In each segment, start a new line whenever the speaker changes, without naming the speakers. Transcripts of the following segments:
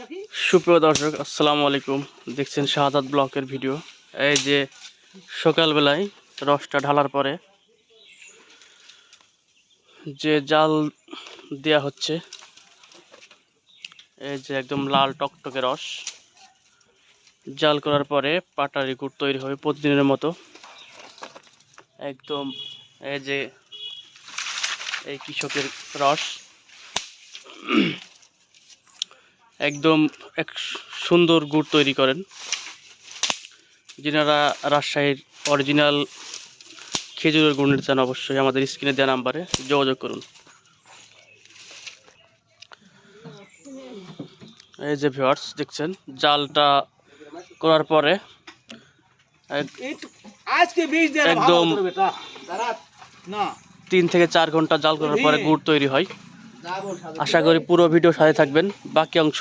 সুপ্রিয় দর্শক, আসসালামু আলাইকুম। দেখছেন শাহাদাত ব্লকের ভিডিও। এই যে সকালবেলায় রসটা ঢালার পরে যে জাল দেয়া হচ্ছে, এই যে একদম লাল টকটকে রস, জাল করার পরে পাটারি গুড় তৈরি হবে প্রতিদিনের মতো। একদম এই যে এই কৃষকের রস একদম এক সুন্দর গুড় তৈরি করেন। যিনারা রাজশাহীর অরিজিনাল খেজুরের গুড় নিতে চান অবশ্যই আমাদের স্ক্রিনে দেওয়া নাম্বারে যোগাযোগ করুন। এই যে ভিউয়ার্স দেখছেন? জালটা করার পরে একদম- তিন থেকে চার ঘণ্টা জাল করার পরে গুড় তৈরি হয়। আশা করি পুরো ভিডিও সাথে থাকবেন। বাকি অংশ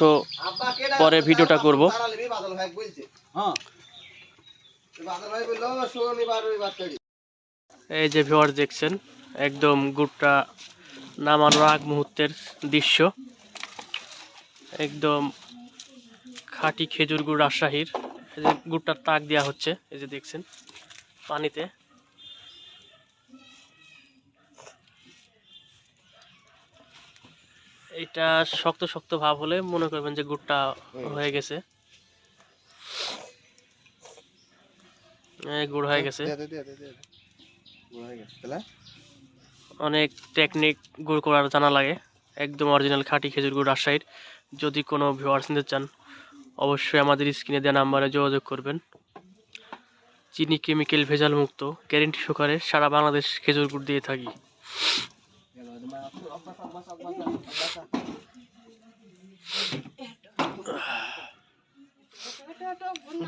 পরে ভিডিওটা করব। এই যে ভিওয়ার দেখছেন, একদম গুড়টা নামানোর আগ মুহূর্তের দৃশ্য। একদম খাঁটি খেজুর গুড় রাজশাহীর। এই যে গুড়টার তাক দেওয়া হচ্ছে, এই যে দেখছেন, পানিতে। এটা শক্ত শক্ত ভাব হলে মনে করবেন যে গুড়টা হয়ে গেছে। এই গুড় হয়ে গেছে। অনেক টেকনিক গুড় করার জানা লাগে। একদম অরিজিনাল খাঁটি খেজুর গুড় রাজশাহীর। যদি কোনো ভিউয়ার্স নিতে চান অবশ্যই আমাদের স্ক্রিনে দেওয়া নাম্বারে যোগাযোগ করবেন। চিনি কেমিক্যাল ভেজাল মুক্ত গ্যারেন্টি সহকারে সারা বাংলাদেশ খেজুর গুড় দিয়ে থাকি।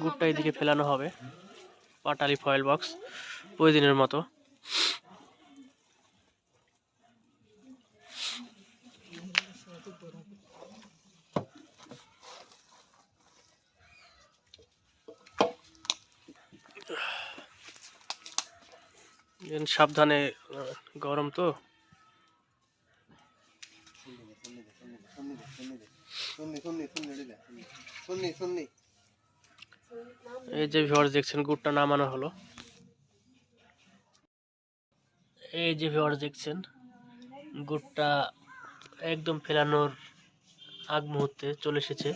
গুড়টা এদিকে ফেলানো হবে। পাটালি ফয়েল বক্স প্রতিদিনের মতো। সাবধানে গরম তো। এই যে ভিউয়ার্স দেখছেন, গুড়টা নামানো হলো। এই যে ভিউয়ার্স দেখছেন, গুড়টা একদম ফেলানোর আগ মুহূর্তে চলে এসেছে।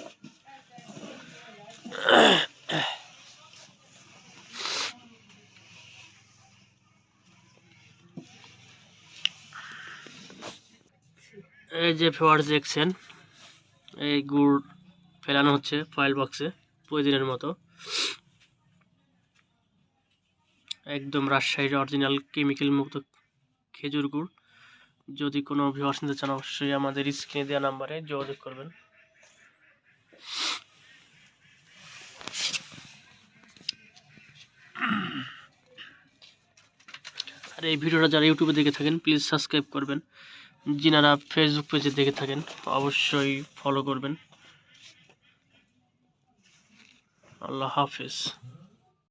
এই যে ভিউয়ার্স দেখছেন, এই গুড় ফেলানো হচ্ছে ফয়েল বক্সে প্রতিদিনের মতো। একদম রাজশাহীর অরিজিনাল কেমিক্যাল মুক্ত খেজুর গুড়। যদি কোনো ভিউয়ার্স নিতে চান, অবশ্যই আমাদের স্ক্রিনে দেওয়া নাম্বারে যোগাযোগ করবেন। আর এই ভিডিওটা যারা ইউটিউবে দেখে থাকেন প্লিজ সাবস্ক্রাইব করবেন। যিনারা ফেসবুক পেজে দেখে থাকেন অবশ্যই ফলো করবেন। আল্লাহ হাফেজ।